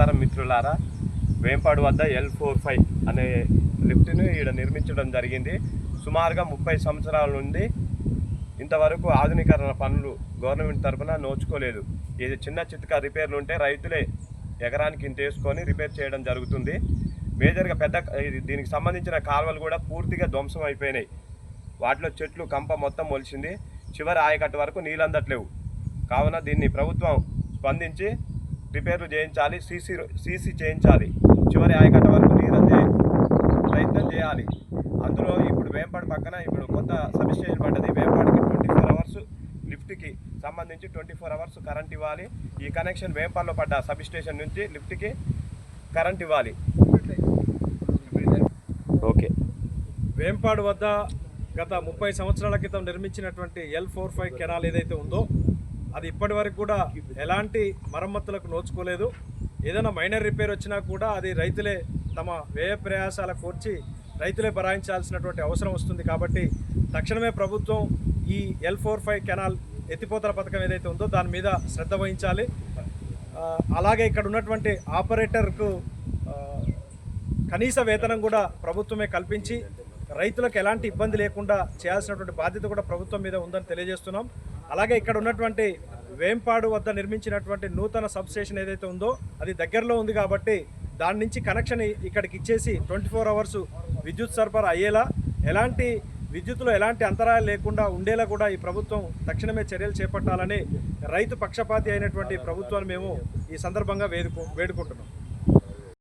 నమస్కారం మిత్రులారా. వేంపాడు వద్ద ఎల్ ఫోర్ ఫైవ్ అనే లిఫ్ట్ను ఈడ నిర్మించడం జరిగింది. సుమారుగా ముప్పై సంవత్సరాల నుండి ఇంతవరకు ఆధునీకరణ పనులు గవర్నమెంట్ తరఫున నోచుకోలేదు. ఇది చిన్న చితక రిపేర్లు ఉంటే రైతులే ఎకరానికి ఇంత వేసుకొని రిపేర్ చేయడం జరుగుతుంది. మేజర్గా పెద్ద దీనికి సంబంధించిన కాలువలు కూడా పూర్తిగా ధ్వంసం అయిపోయినాయి. వాటిలో చెట్లు కంప మొత్తం మొలిచింది. చివరి ఆయకట్టు వరకు నీళ్ళు అందట్లేవు. కావున దీన్ని ప్రభుత్వం స్పందించి రిపేర్లు చేయించాలి సీసీ సీసీ చేయించాలి. చివరి ఆయకట్ట వరకు నీరందే ప్రయత్నం చేయాలి. అందులో ఇప్పుడు వేంపాడు పక్కన ఇప్పుడు కొత్త సబ్స్టేషన్ పడ్డది. వేంపాడుకి ట్వంటీ ఫోర్ అవర్స్ లిఫ్ట్కి సంబంధించి ట్వంటీ ఫోర్ అవర్స్ కరెంట్ ఇవ్వాలి. ఈ కనెక్షన్ వేంపాడులో పడ్డ సబ్ స్టేషన్ నుంచి లిఫ్ట్కి కరెంట్ ఇవ్వాలి. ఓకే. వేంపాడు వద్ద గత ముప్పై సంవత్సరాల క్రితం నిర్మించినటువంటి ఎల్ ఫోర్ ఫైవ్ కెనాల్ ఏదైతే ఉందో అది ఇప్పటి వరకు కూడా ఎలాంటి మరమ్మతులకు నోచుకోలేదు. ఏదైనా మైనర్ రిపేర్ వచ్చినా కూడా అది రైతులే తమ వ్యయ ప్రయాసాల కోర్చి రైతులే భరాయించాల్సినటువంటి అవసరం వస్తుంది కాబట్టి తక్షణమే ప్రభుత్వం ఈ ఎల్ ఫోర్ ఫైవ్ కెనాల్ ఎత్తిపోతల పథకం ఏదైతే ఉందో దాని మీద శ్రద్ధ వహించాలి. అలాగే ఇక్కడ ఉన్నటువంటి ఆపరేటర్కు కనీస వేతనం కూడా ప్రభుత్వమే కల్పించి రైతులకు ఎలాంటి ఇబ్బంది లేకుండా చేయాల్సినటువంటి బాధ్యత కూడా ప్రభుత్వం మీద ఉందని తెలియజేస్తున్నాం. అలాగే ఇక్కడ ఉన్నటువంటి వేంపాడు వద్ద నిర్మించినటువంటి నూతన సబ్స్టేషన్ ఏదైతే ఉందో అది దగ్గరలో ఉంది కాబట్టి దాని నుంచి కనెక్షన్ ఇక్కడికి ఇచ్చేసి ట్వంటీ ఫోర్ అవర్స్ విద్యుత్ సరఫరా అయ్యేలా ఎలాంటి విద్యుత్లో ఎలాంటి అంతరాయాలు లేకుండా ఉండేలా కూడా ఈ ప్రభుత్వం తక్షణమే చర్యలు చేపట్టాలని రైతు పక్షపాతి అయినటువంటి ప్రభుత్వాన్ని మేము ఈ సందర్భంగా వేడుకు వేడుకుంటున్నాం.